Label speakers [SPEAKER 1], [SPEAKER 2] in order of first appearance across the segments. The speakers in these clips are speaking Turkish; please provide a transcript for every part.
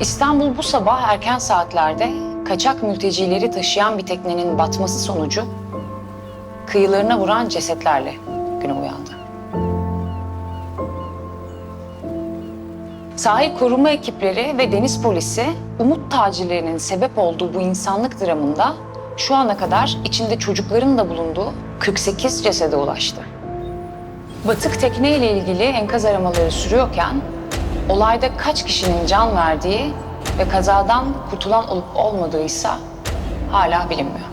[SPEAKER 1] İstanbul bu sabah erken saatlerde kaçak mültecileri taşıyan bir teknenin batması sonucu kıyılarına vuran cesetlerle güne uyandı. Sahil koruma ekipleri ve deniz polisi umut tacirlerinin sebep olduğu bu insanlık dramında şu ana kadar içinde çocukların da bulunduğu 48 cesede ulaştı. Batık tekne ile ilgili enkaz aramaları sürüyorken olayda kaç kişinin can verdiği ve kazadan kurtulan olup olmadığıysa hala bilinmiyor.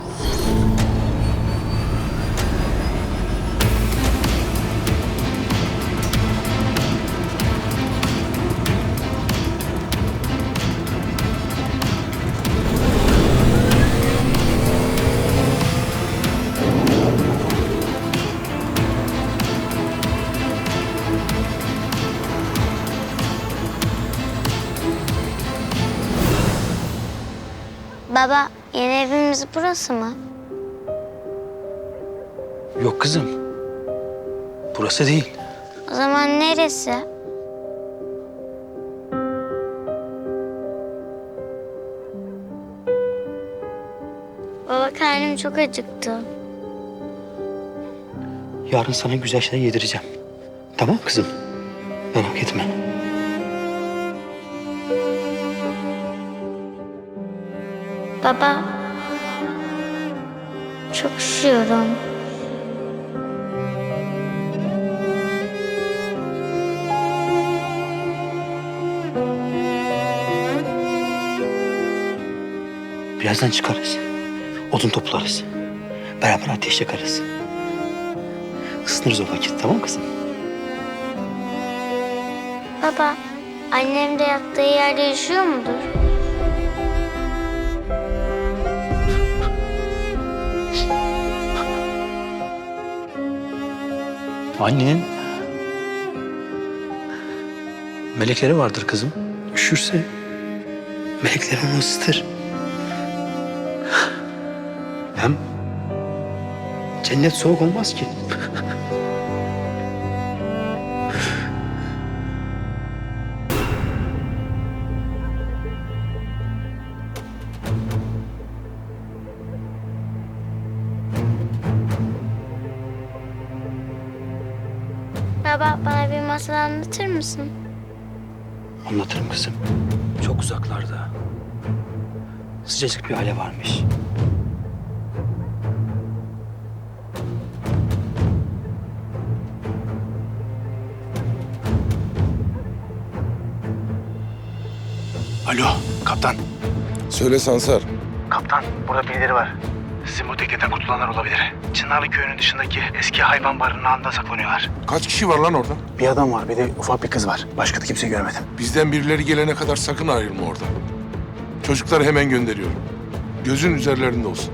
[SPEAKER 2] Baba, yeni evimiz burası mı?
[SPEAKER 3] Yok kızım. Burası değil.
[SPEAKER 2] O zaman neresi? Baba karnım çok acıktı.
[SPEAKER 3] Yarın sana güzel şeyler yedireceğim. Tamam kızım? Merak etme.
[SPEAKER 2] Baba, çok üşüyorum.
[SPEAKER 3] Birazdan çıkarız. Odun toplarız. Beraber ateş yakarız. Isınırız o vakit tamam kızım?
[SPEAKER 2] Baba, annem de yattığı yerde yaşıyor mudur?
[SPEAKER 3] Annenin melekleri vardır kızım. Üşürse melekler onu ısıtır. Hem cennet soğuk olmaz ki.
[SPEAKER 2] Baba, bana bir masal anlatır mısın?
[SPEAKER 3] Anlatırım kızım. Çok uzaklarda. Sıcacık bir aile varmış.
[SPEAKER 4] Alo kaptan.
[SPEAKER 5] Söyle Sansar.
[SPEAKER 4] Kaptan burada birileri var. Sizin bu tekneden kurtulanlar olabilir. Çınarlı köyünün dışındaki eski hayvan barınağında saklanıyorlar.
[SPEAKER 5] Kaç kişi var lan orada?
[SPEAKER 4] Bir adam var bir de ufak bir kız var. Başka da kimseyi görmedim.
[SPEAKER 5] Bizden birileri gelene kadar sakın ayrılma orada. Çocukları hemen gönderiyorum. Gözün üzerlerinde olsun.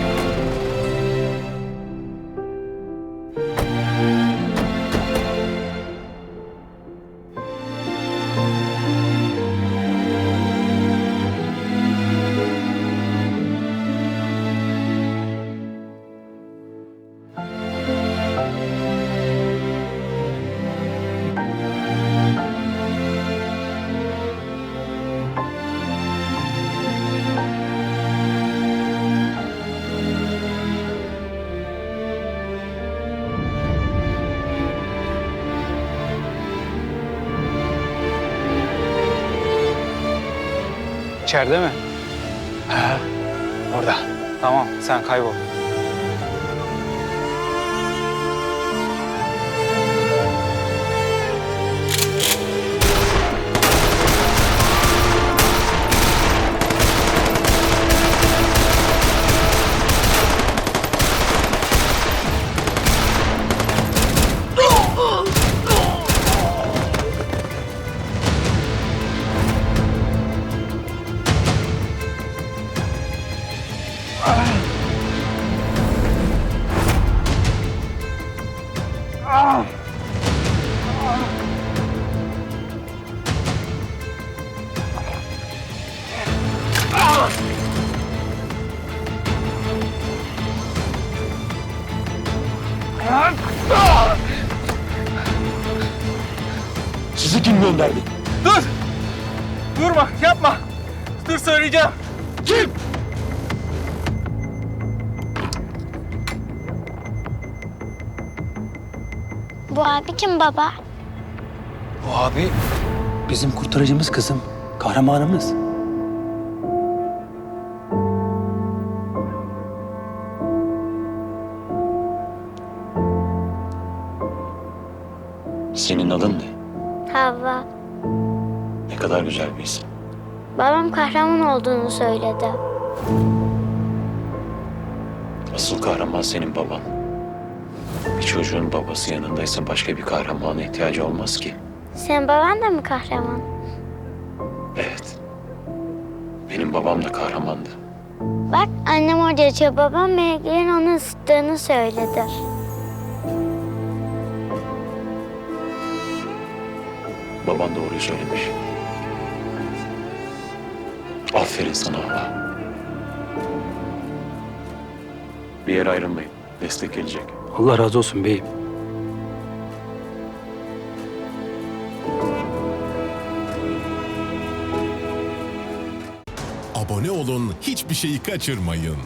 [SPEAKER 6] İçeride mi?
[SPEAKER 4] Ha, orada.
[SPEAKER 6] Tamam sen kaybol.
[SPEAKER 3] Sizi kim gönderdi?
[SPEAKER 6] Dur! Durma yapma. Dur söyleyeceğim.
[SPEAKER 3] Kim?
[SPEAKER 2] Bu abi kim baba?
[SPEAKER 3] O abi bizim kurtarıcımız kızım. Kahramanımız.
[SPEAKER 7] Senin adın ne?
[SPEAKER 2] Havva.
[SPEAKER 7] Ne kadar güzel bir isim.
[SPEAKER 2] Babam kahraman olduğunu söyledi.
[SPEAKER 7] Asıl kahraman senin baban. Bir çocuğun babası yanındaysa başka bir kahramana ihtiyacı olmaz ki.
[SPEAKER 2] Senin baban da mı kahraman?
[SPEAKER 7] Evet. Benim babam da kahramandı.
[SPEAKER 2] Bak annem orada yatıyor. Babam meleklerin onu ısıttığını söyledi.
[SPEAKER 7] Baban doğruyu söylemiş. Aferin sana Allah. Bir yere ayrılmayın. Destek gelecek.
[SPEAKER 3] Allah razı olsun beyim.
[SPEAKER 8] Abone olun, hiçbir şeyi kaçırmayın.